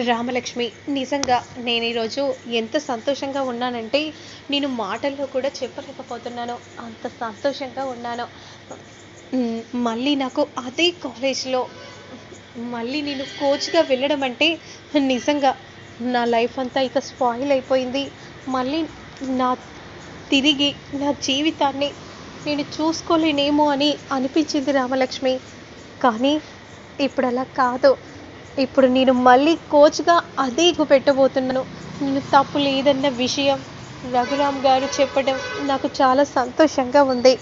రామలక్ష్మి నిజంగా నేను ఈరోజు ఎంత సంతోషంగా ఉన్నానంటే నేను మాటల్లో కూడా చెప్పలేకపోతున్నాను. అంత సంతోషంగా ఉన్నాను. మళ్ళీ నాకు అదే కాలేజ్లో మళ్ళీ నేను కోచ్గా వెళ్ళడం అంటే నిజంగా నా లైఫ్ అంతా ఇక స్పాయిల్ అయిపోయింది. మళ్ళీ నా తిరిగి నా జీవితాన్ని నేను చూసుకోలేనేమో అని అనిపించింది రామలక్ష్మి. కానీ ఇప్పుడు అలా కాదు. ఇప్పుడు నేను మళ్ళీ కోచ్గా అదే పెట్టబోతున్నాను. నేను తప్పు లేదన్న విషయం రఘురామ్ గారు చెప్పడం నాకు చాలా సంతోషంగా ఉంది.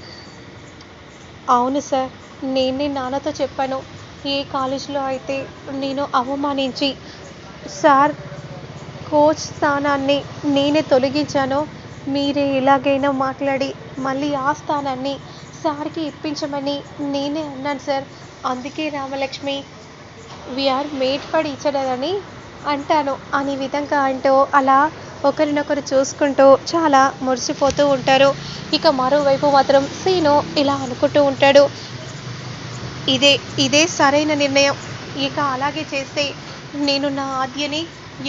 అవును సార్ నేనే నాన్నతో చెప్పాను. ఏ కాలేజీలో అయితే నేను అవమానించి సార్ కోచ్ స్థానాన్ని నేనే తొలగించానో మీరే ఎలాగైనా మాట్లాడి మళ్ళీ ఆ స్థానాన్ని సార్కి ఇప్పించమని నేనే అన్నాను సార్. అందుకే Ramalakshmi we're made for each other అని అంటాను. అనే విధంగా అంటూ అలా ఒకరినొకరు చూసుకుంటూ చాలా మురిసిపోతూ ఉంటారు. ఇక మరోవైపు మాత్రం సీను ఇలా అనుకుంటూ ఉంటాడు. ఇదే ఇదే సరైన నిర్ణయం. ఇక అలాగే చేస్తే నేను నా ఆద్యని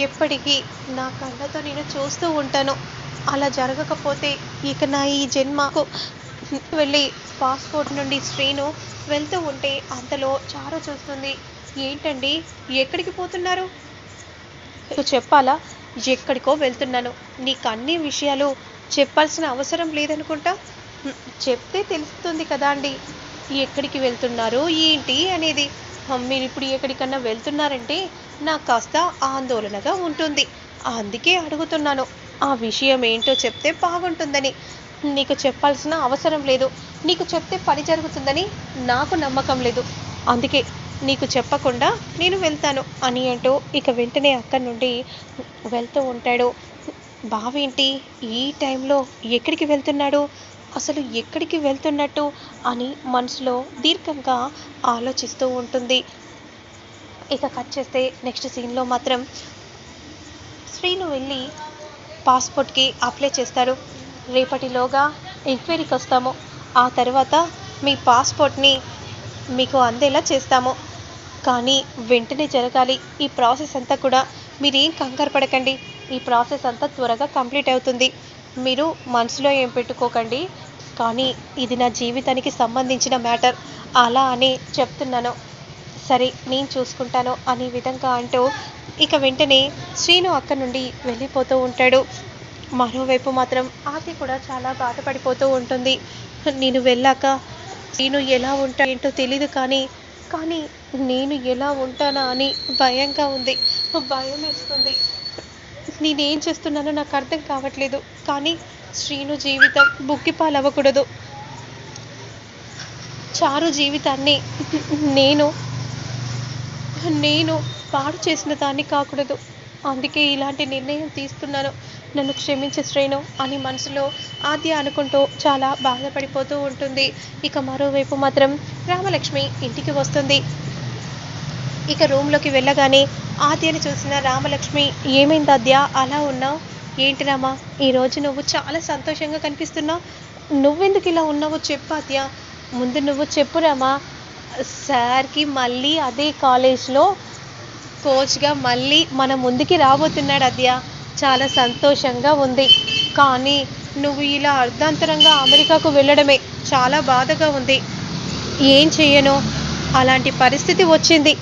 ఎప్పటికీ నా కళ్ళతో నేను చూస్తూ ఉంటాను. అలా జరగకపోతే ఇక నా ఈ జన్మకు వెళ్ళి పాస్పోర్ట్ నుండి శ్రీను వెళ్తూ ఉంటే అంతలో చారు చూస్తుంది. ఏంటండి? ఎక్కడికి పోతున్నారు? చెప్పాలా? ఎక్కడికో వెళ్తున్నాను. నీకు అన్ని విషయాలు చెప్పాల్సిన అవసరం లేదనుకుంటా? చెప్తే తెలుస్తుంది కదా అండి. ఎక్కడికి వెళ్తున్నారు? ఏంటి అనేది? మీరు ఇప్పుడు ఎక్కడికన్నా వెళ్తున్నారంటే నాకు కాస్త ఆందోళనగా ఉంటుంది. అందుకే అడుగుతున్నాను. ఆ విషయం ఏంటో చెప్తే బాగుంటుందని. నీకు చెప్పాల్సిన అవసరం లేదు. నీకు చెప్తే పని జరుగుతుందని నాకు నమ్మకం లేదు. అందుకే నీకు చెప్పకుండా నేను వెళ్తాను అని అంటూ ఇక వెంటనే అక్కడి నుండి వెళ్తూ ఉంటాడు. బావేంటి? ఈ టైంలో ఎక్కడికి వెళ్తున్నాడు? అసలు ఎక్కడికి వెళ్తున్నట్టు? అని మనసులో దీర్ఘంగా ఆలోచిస్తూ ఉంటుంది. ఇక కట్ చేస్తే నెక్స్ట్ సీన్లో మాత్రం శ్రీను వెళ్ళి పాస్పోర్ట్కి అప్లై చేస్తాడు. రేపటిలోగా ఎంక్వైరీకి వస్తాము. ఆ తర్వాత మీ పాస్పోర్ట్ని మీకు అందేలా చేస్తాము. కానీ వెంటనే జరగాలి. ఈ ప్రాసెస్ అంతా కూడా మీరేం కంగారు పడకండి. ఈ ప్రాసెస్ అంతా త్వరగా కంప్లీట్ అవుతుంది. మీరు మనసులో ఏం పెట్టుకోకండి. కానీ ఇది నా జీవితానికి సంబంధించిన మ్యాటర్. అలా అని చెప్తున్నాను. సరే నేను చూసుకుంటాను అనే విధంగా అంటూ ఇక వెంటనే శ్రీను అక్కడి నుండి వెళ్ళిపోతూ ఉంటాడు. మరోవైపు మాత్రం ఆది కూడా చాలా బాధపడిపోతూ ఉంటుంది. నేను వెళ్ళాక నేను ఎలా ఉంటా ఏంటో తెలీదు కానీ కానీ నేను ఎలా ఉంటానా అని భయంగా ఉంది. భయం వేస్తుంది. నేనేం చేస్తున్నానో నాకు అర్థం కావట్లేదు. కానీ శ్రీను జీవితం బుక్కిపాలవ్వకూడదు చారు జీవితాన్ని నేను నేను పాడు చేసిన దాన్ని కాకూడదు. అందుకే ఇలాంటి నిర్ణయం తీస్తున్నాను. నన్ను క్షమించే శ్రేణు అని మనసులో ఆద్య అనుకుంటూ చాలా బాధపడిపోతూ ఉంటుంది. ఇక మరోవైపు మాత్రం రామలక్ష్మి ఇంటికి వస్తుంది. ఇక రూమ్లోకి వెళ్ళగానే ఆద్యని చూసిన రామలక్ష్మి ఏమైంది ఆద్య? అలా ఉన్నావు ఏంటి రామా? ఈరోజు నువ్వు చాలా సంతోషంగా కనిపిస్తున్నావు నువ్వెందుకు ఇలా ఉన్నావో చెప్పు ఆద్య. ముందు నువ్వు చెప్పు రామా. సార్కి మళ్ళీ అదే కాలేజ్లో కోచ్గా మళ్ళీ మన ముందుకి రాబోతున్నాడు అద్య. చాలా సంతోషంగా ఉంది. కానీ నువ్వు ఇలా అర్ధాంతరంగా అమెరికాకు వెళ్ళడమే చాలా బాధగా ఉంది. ఏం చేయను అలాంటి పరిస్థితి వచ్చింది.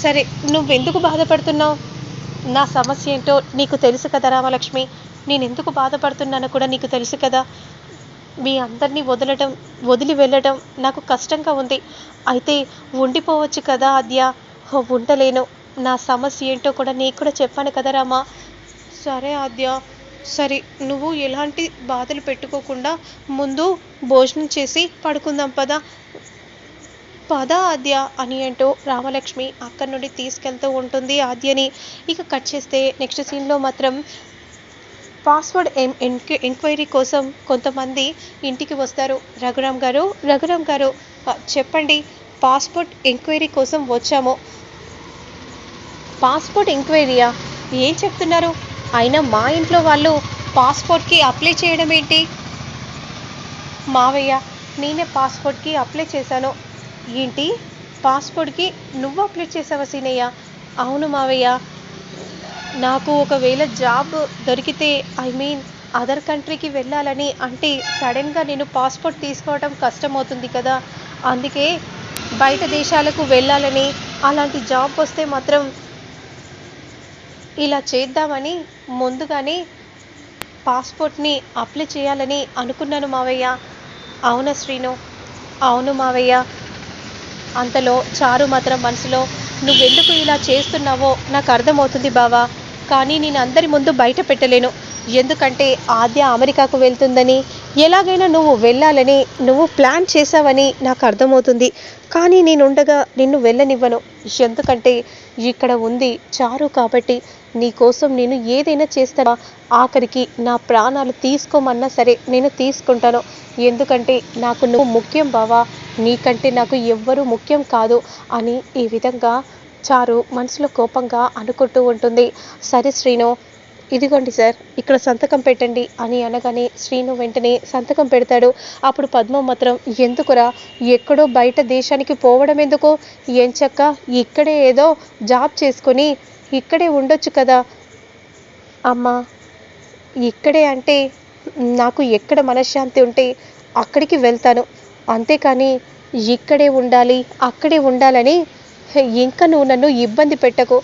సరే నువ్వెందుకు బాధపడుతున్నావు? నా సమస్య ఏంటో నీకు తెలుసు కదా రామలక్ష్మి. నేను ఎందుకు బాధపడుతున్నానో కూడా నీకు తెలుసు కదా. మీ అందరినీ వదలటం వదిలి వెళ్ళటం నాకు కష్టంగా ఉంది. అయితే ఉండిపోవచ్చు కదా అద్య. ఉండలేను నా సమస్య ఏంటో కూడా నీకు కూడా చెప్పాను కదా రామా. సరే ఆద్య. సరే నువ్వు ఎలాంటి బాధలు పెట్టుకోకుండా ముందు భోజనం చేసి పడుకుందాం పదా. పద ఆద్య అని అంటూ రామలక్ష్మి అక్కడి నుండి తీసుకెళ్తూ ఉంటుంది ఆద్యని. ఇక కట్ చేస్తే నెక్స్ట్ సీన్లో మాత్రం పాస్వర్డ్ ఎం ఎంక్వై ఎంక్వైరీ కోసం కొంతమంది ఇంటికి వస్తారు. రఘురామ్ గారు రఘురామ్ గారు చెప్పండి. పాస్పోర్ట్ ఎంక్వైరీ కోసం వచ్చాము? పాస్పోర్ట్ ఎంక్వైరీయా? ఏం చెప్తున్నారు? అయినా మా ఇంట్లో వాళ్ళు పాస్పోర్ట్కి అప్లై చేయడం ఏంటి? మావయ్య నేనే పాస్పోర్ట్కి అప్లై చేశాను. ఏంటి? పాస్పోర్ట్కి నువ్వు అప్లై చేసావా సీనయ్య? అవును మావయ్య. నాకు ఒకవేళ జాబ్ దొరికితే ఐ మీన్ అదర్ కంట్రీకి వెళ్ళాలని అంటే సడన్గా నేను పాస్పోర్ట్ తీసుకోవడం కష్టమవుతుంది కదా. అందుకే బయట దేశాలకు వెళ్ళాలని అలాంటి జాబ్ వస్తే మాత్రం ఇలా చేద్దామని ముందుగానే పాస్పోర్ట్ని అప్లై చేయాలని అనుకున్నాను మావయ్య. అవునా శ్రీను? అవును మావయ్య. అంతలో చారు మాత్రం మనసులో నువ్వెందుకు ఇలా చేస్తున్నావో? నాకు అర్థమవుతుంది బావా. కానీ నేను అందరి ముందు బయట పెట్టలేను. ఎందుకంటే ఆద్య అమెరికాకు వెళ్తుందని ఎలాగైనా నువ్వు వెళ్ళాలని నువ్వు ప్లాన్ చేసావని నాకు అర్థమవుతుంది. కానీ నేను ఉండగా నిన్ను వెళ్ళనివ్వను. ఎందుకంటే ఇక్కడ ఉంది చారు కాబట్టి నీ కోసం నేను ఏదైనా చేస్తానా? ఆఖరికి నా ప్రాణాలు తీసుకోమన్నా సరే నేను తీసుకుంటాను. ఎందుకంటే నాకు నువ్వు ముఖ్యం బావా. నీకంటే నాకు ఎవ్వరూ ముఖ్యం కాదు అని ఈ విధంగా చారు మనసులో కోపంగా అనుకుంటూ ఉంటుంది. సరే శ్రీను ఇదిగోండి సార్ ఇక్కడ సంతకం పెట్టండి అని అనగానే శ్రీను వెంటనే సంతకం పెడతాడు. అప్పుడు పద్మ మాత్రం ఎందుకురా? ఎక్కడో బయట దేశానికి పోవడం ఎందుకు? ఎంచక్క ఇక్కడే ఏదో జాబ్ చేసుకొని ఇక్కడే ఉండొచ్చు కదా. అమ్మా ఇక్కడే అంటే నాకు ఎక్కడ మనశ్శాంతి ఉంటే అక్కడికి వెళ్తాను. అంతేకాని ఇక్కడే ఉండాలి అక్కడే ఉండాలని ఇంకా నువ్వు నన్ను ఇబ్బంది పెట్టకు.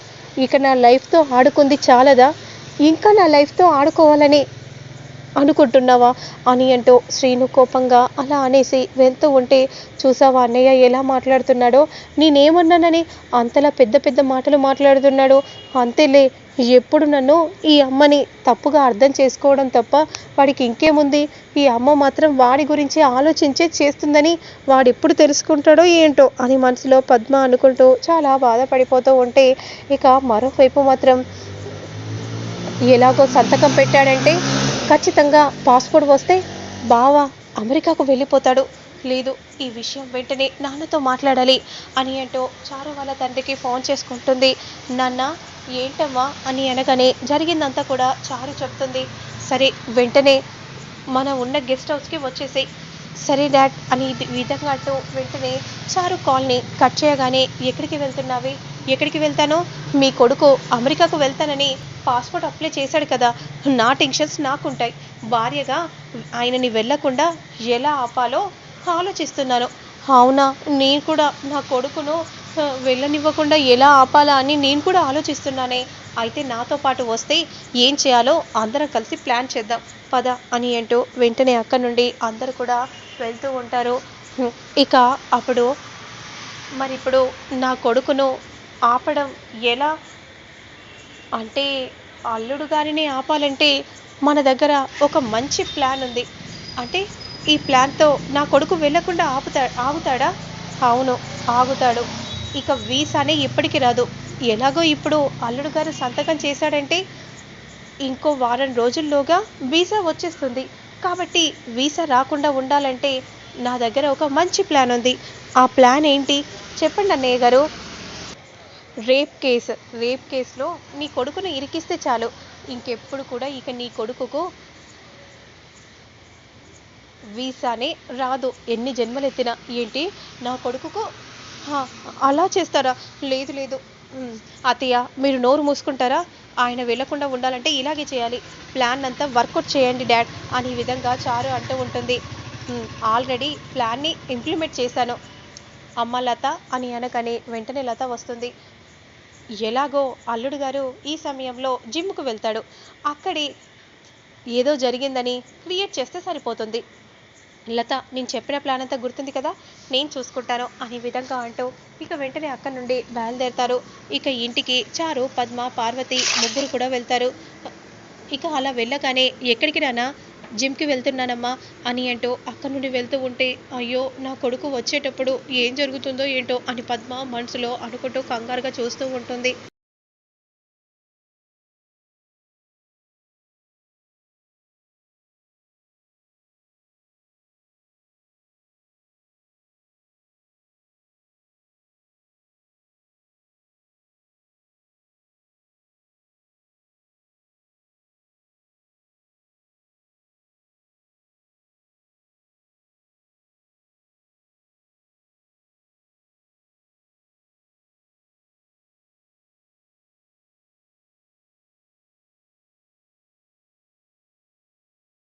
ఇక నా లైఫ్తో ఆడుకుంది చాలదా? ఇంకా నా లైఫ్తో ఆడుకోవాలని అనుకుంటున్నావా? అని అంటూ శ్రీను కోపంగా అలా అనేసి వెళ్తూ ఉంటే చూసావా అన్నయ్య ఎలా మాట్లాడుతున్నాడో? నేనేమన్నానని అంతలా పెద్ద పెద్ద మాటలు మాట్లాడుతున్నాడు. అంతేలే ఎప్పుడు నన్ను ఈ అమ్మని తప్పుగా అర్థం చేసుకోవడం తప్ప వాడికి ఇంకేముంది? ఈ అమ్మ మాత్రం వాడి గురించి ఆలోచించే చేస్తుందని వాడు ఎప్పుడు తెలుసుకుంటాడో ఏంటో అని మనసులో పద్మ అనుకుంటూ చాలా బాధపడిపోతూ ఉంటే ఇక మరోవైపు మాత్రం ఎలాగో సంతకం పెట్టాడంటే ఖచ్చితంగా పాస్పోర్ట్ వస్తే బావ అమెరికాకు వెళ్ళిపోతాడు. లేదు ఈ విషయం వెంటనే నాన్నతో మాట్లాడాలి అని అంటూ చారు వాళ్ళ తండ్రికి ఫోన్ చేసుకుంటుంది. నాన్న ఏంటమ్మా అని అనగానే జరిగిందంతా కూడా చారు చెప్తుంది. సరే వెంటనే మనం ఉన్న గెస్ట్ హౌస్కి వచ్చేసి సరే డాడ్ అని విధంగా అంటూ వెంటనే చారు కాల్ని కట్ చేయగానే ఎక్కడికి వెళ్తున్నావి? ఎక్కడికి వెళ్తాను? మీ కొడుకు అమెరికాకు వెళ్తానని పాస్పోర్ట్ అప్లై చేశాడు కదా. నా టెన్షన్స్ నాకుంటాయి. భార్యగా ఆయనని వెళ్ళకుండా ఎలా ఆపాలో ఆలోచిస్తున్నాను. అవునా? నేను కూడా నా కొడుకును వెళ్ళనివ్వకుండా ఎలా ఆపాలా అని నేను కూడా ఆలోచిస్తున్నానే. అయితే నాతో పాటు వస్తే ఏం చేయాలో అందరం కలిసి ప్లాన్ చేద్దాం. పద అని అంటూ వెంటనే అక్కడి నుండి అందరు కూడా వెళ్తూ ఉంటారు. ఇక అప్పుడు మరి ఇప్పుడు నా కొడుకును ఆపడం ఎలా? అంటే అల్లుడు గారిని ఆపాలంటే మన దగ్గర ఒక మంచి ప్లాన్ ఉంది. అంటే ఈ ప్లాన్తో నా కొడుకు వెళ్ళకుండా ఆపుతా ఆగుతాడా? అవును ఆగుతాడు. ఇక వీసానే ఎప్పటికి రాదు. ఎలాగో ఇప్పుడు అల్లుడు గారు సంతకం చేశాడంటే ఇంకో వారం రోజుల్లోగా వీసా వచ్చేస్తుంది. కాబట్టి వీసా రాకుండా ఉండాలంటే నా దగ్గర ఒక మంచి ప్లాన్ ఉంది. ఆ ప్లాన్ ఏంటి? చెప్పండి అన్నయ్య గారు. రేప్ కేసు రేప్ కేసులో నీ కొడుకును ఇరికిస్తే చాలు. ఇంకెప్పుడు కూడా ఇక నీ కొడుకుకు వీసానే రాదు. ఎన్ని జన్మలు ఎత్తినా ఏంటి? నా కొడుకుకు? అలా చేస్తారా? లేదు లేదు. అతయ్య మీరు నోరు మూసుకుంటారా? ఆయన వెళ్ళకుండా ఉండాలంటే ఇలాగే చేయాలి. ప్లాన్ అంతా వర్కౌట్ చేయండి డాడ్ అని ఈ విధంగా చారు అంటూ ఉంటుంది. ఆల్రెడీ ప్లాన్ని ఇంప్లిమెంట్ చేశాను. అమ్మ లత అని అనకని వెంటనే లత వస్తుంది. ఎలాగో అల్లుడు గారు ఈ సమయంలో జిమ్కు వెళ్తాడు. అక్కడే ఏదో జరిగిందని క్రియేట్ చేస్తే సరిపోతుంది. లత నేను చెప్పిన ప్లాన్ అంతా గుర్తుంది కదా? నేను చూసుకుంటాను అనే విధంగా అంటూ ఇక వెంటనే అక్కడి నుండి బయలుదేరతారు. ఇక ఇంటికి చారు పద్మ పార్వతి ముగ్గురు కూడా వెళ్తారు. ఇక అలా వెళ్ళగానే ఎక్కడికి రానా? జిమ్కి వెళ్తున్నానమ్మా అని అంటూ అక్కడి నుండి వెళ్తూ ఉంటే అయ్యో నా కొడుకు వచ్చేటప్పుడు ఏం జరుగుతుందో ఏంటో అని పద్మ మనసులో అనుకుంటూ కంగారుగా చూస్తూ ఉంటుంది.